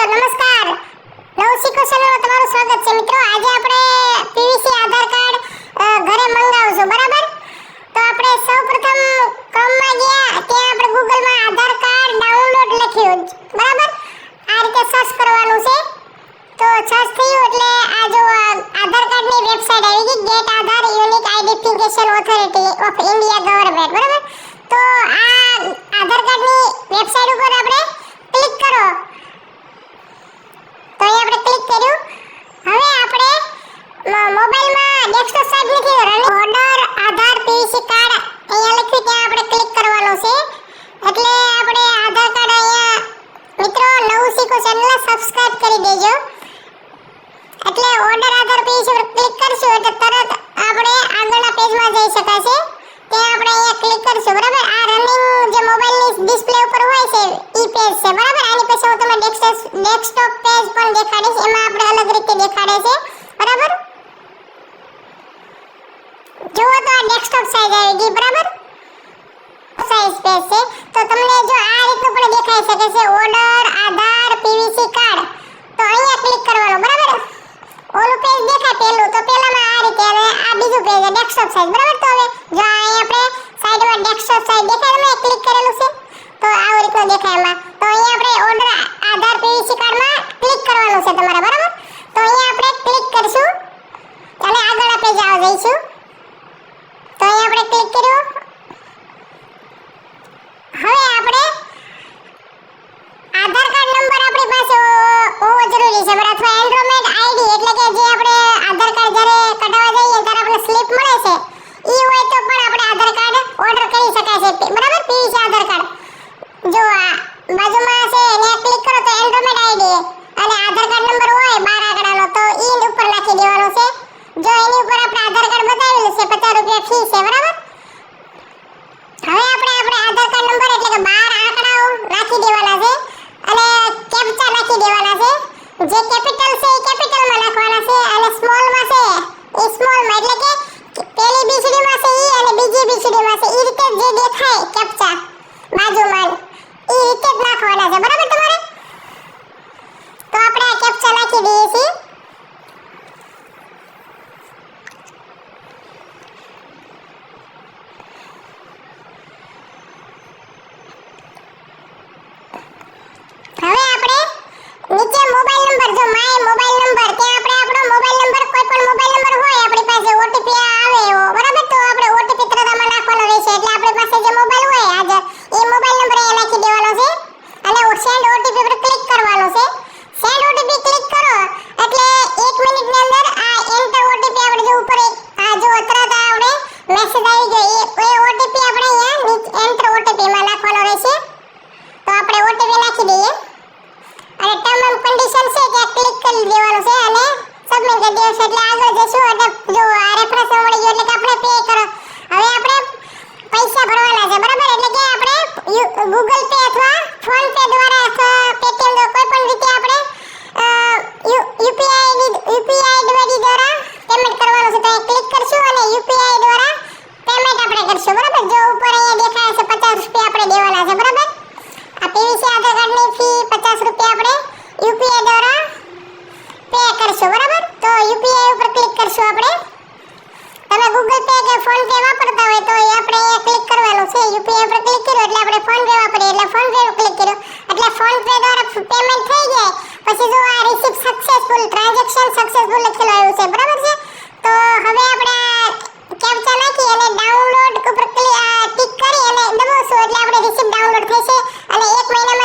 તો નમસ્કાર. નવ શીખો ચેનલમાં તમારું સ્વાગત છે. મિત્રો, આજે આપણે પીવીસી આધાર કાર્ડ ઘરે મંગાવશું, બરાબર? તો આપણે સૌપ્રથમ ક્રોમમાં ગયા, ત્યાં આપણે ગૂગલમાં આધાર કાર્ડ ડાઉનલોડ લખ્યું, બરાબર? આ રીતે સર્ચ કરવાનું છે. તો સર્ચ થયું એટલે આ જો આધાર કાર્ડની વેબસાઇટ આવી ગઈ, get Aadhaar unique identification authority of India government બરાબર તો આ આધાર કાર્ડની વેબસાઇટ ઉપર આપણે ક્લિક કરો તો અહીં આપણે ક્લિક કર્યું હવે આપણે મ- મોબાઈલમાં ડેસ્કટોપ સાઈડ નથી running order Aadhaar PVC card અહીંયા લખ્યું ત્યાં આપણે ક્લિક કરવાનું છે એટલે આપણે આધાર કાર્ડ અહીંયા મિત્રો નવું શીખો ચેનલ સબસ્ક્રાઇબ કરી દેજો એટલે ઓર્ડર આધાર પીવીસી પર ક્લિક કરશું એટલે તરત આપણે આગળના પેજમાં જઈ શકાશે ત્યાં આપણે અહીંયા ક્લિક કરશું બરાબર આ રનિંગ જે મોબાઈલની ડિસ્પ્લે ઉપર હોય છે ઈ પેજ છે બરાબર આની પછી હું તમને ડેસ્કટોપ ડેસ્કટોપ પેજ પણ દેખાડીશ, એમાં આપણે અલગ રીતે દેખાડે છે, બરાબર? જુઓ તો આ ડેસ્કટોપ સાઈઝ આવી ગઈ, બરાબર? સાઈઝ પેજ છે. તો તમને જો આ રીતનું પણ દેખાઈ શકે છે ઓર્ડર આધાર, પીવીસી કાર્ડ. તો અહીંયા ક્લિક કરવાનું, બરાબર? ઓલું પેજ દેખાય પેલું તો પેલામાં આ રીતે અને આ બીજું પેજ છે ડેસ્કટોપ સાઈઝ બરાબર? તો હવે જો આ અહીં આપણે સાઈડમાં ડેસ્કટોપ સાઈઝ દેખાય તમે ક્લિક કરેલું છે. તો આવું રીતનો દેખાય એમાં. તો અહીંયા આપણે ઓર્ડર આધાર પીવીસી કાર્ડમાં ક્લિક કરવાનું છે તમારે, બરાબર? તો અહીંયા આપણે ક્લિક કરશું. અને આગળ આપણે જાવ જઈશું તો અહીંયા આપણે ક્લિક કર્યું હવે આપણે આધાર કાર્ડ નંબર આપણી પાસે હો- હોવો જરૂરી છે બરાબર અથવા એન્ડ્રોમેન્ટ આઈડી એટલે કે જે આપણે આધાર કાર્ડ જ્યારે કઢાવવા જઈએ ત્યારે આપણે સ્લિપ મળે છે ઈ હોય તો પણ આપણે આધાર કાર્ડ ઓર્ડર કરી શકાય છે પી- બરાબર પીવીસી આધાર કાર્ડ જો આ બાજુમાં છે એને ક્લિક કરો તો એન્ડ્રોમેન્ટ આઈડી અને આધાર કાર્ડ નંબર હોય બાર આંકડાનો તો ઈ ઉપર નાખી દેવાનો છે જો એની ઉપર આપણે આધાર કાર્ડ બતાવેલું છે 50 રૂપિયા ફી છે બરાબર હવે આપણે આપણે આધાર કાર્ડ નંબર એટલે કે બાર આંકડાઓ નાખી દેવાના છે અને કેપ્ચા નાખી દેવાના છે જે કેપિટલ છે એ કેપિટલમાં નાખવાના છે અને સ્મોલમાં છે એ સ્મોલમાં એટલે કે પેલી બીસડીમાં છે ઈ અને બીજી બીસડીમાં છે ઈ રીતે જે દેખાય કેપ્ચા બાજુમાં ઈ રીતે જ નાખવાના છે બરાબર તમારે તો આપણે આ કેપ્ચા નાખી દઈએ છીએ હવે આપણે નીચે મોબાઈલ નંબર જો માય મોબાઈલ નંબર ત્યાં આપણે આપણો મોબાઈલ નંબર કોઈ પણ મોબાઈલ નંબર હોય આપણી પાસે ઓટીપી આવે એવો બરાબર તો આપણે ઓટીપી તરત આમાં નાખવાનો રહેશે એટલે આપણી પાસે જે મોબાઈલ હોય આજે એ મોબાઈલ નંબર અહીંયા નાખી દેવાનો છે અને સેન્ડ ઓટીપી પર ક્લિક કરવાનું છે સેન્ડ ઓટીપી ક્લિક કરો એટલે 1 મિનિટની અંદર આ એન્ટર ઓટીપી આપણે જો ઉપર એક આ જો તરત આપણે મેસેજ આવી ગયો એ એ ઓટીપી આપણે અહીંયા એન્ટર ઓટીપી માં નાખવાનો રહેશે તો આપણે ઓટીપી નાખી દઈએ અને ટર્મ એન્ડ કન્ડિશન છે ત્યાં ક્લિક કરી દેવાનું છે અને સબમિટ દિવસ એટલે આગળ જશું એટલે જો આ રેફરન્સ મળી ગયો એટલે કે આપણે પે કરો. હવે આપણે પૈસા ભરવાના છે, બરાબર? એટલે કે આપણે ગૂગલ પે અથવા ફોન પે દ્વારા પેટીએમ દ્વારા કોઈ પણ રીતે આપણે યુપીઆઈ યુપીઆઈ આઈડી દ્વારા પેમેન્ટ કરવાનું છે. તો અહીં ક્લિક કરશું અને યુપીઆઈ દ્વારા પેમેન્ટ આપણે કરશું, બરાબર? જો ઉપર અહીંયા દેખાય છે 50 રૂપિયા આપણે દેવાના છે, બરાબર? આ પીવીસી આધાર કાર્ડની ફી 50 રૂપિયા આપણે યુપીઆઈ દ્વારા પે કરશું, બરાબર? યુપીઆઈ ઉપર ક્લિક કરશું આપણે. તમે ગૂગલ પે કે ફોન પે વાપરતા હોય તો એ આપણે ક્લિક કરવાનું છે. યુપીઆઈ ઉપર ક્લિક કર્યું એટલે આપણે ફોન પે વાપરીએ. એટલે ફોન પે ક્લિક કર્યું. એટલે ફોન પે દ્વારા પેમેન્ટ થઈ જાય. પછી જો આ રિસીપ્ટ સક્સેસફુલ ટ્રાન્ઝેક્શન સક્સેસફુલ લખેલું આવ્યું છે, બરાબર છે? તો હવે આપણે કેપ્ચા નાખી અને ડાઉનલોડ ઉપર ક્લિક કરી અને દબાવશું. એટલે આપણે રિસીપ્ટ ડાઉનલોડ થશે અને એક મહિનામાં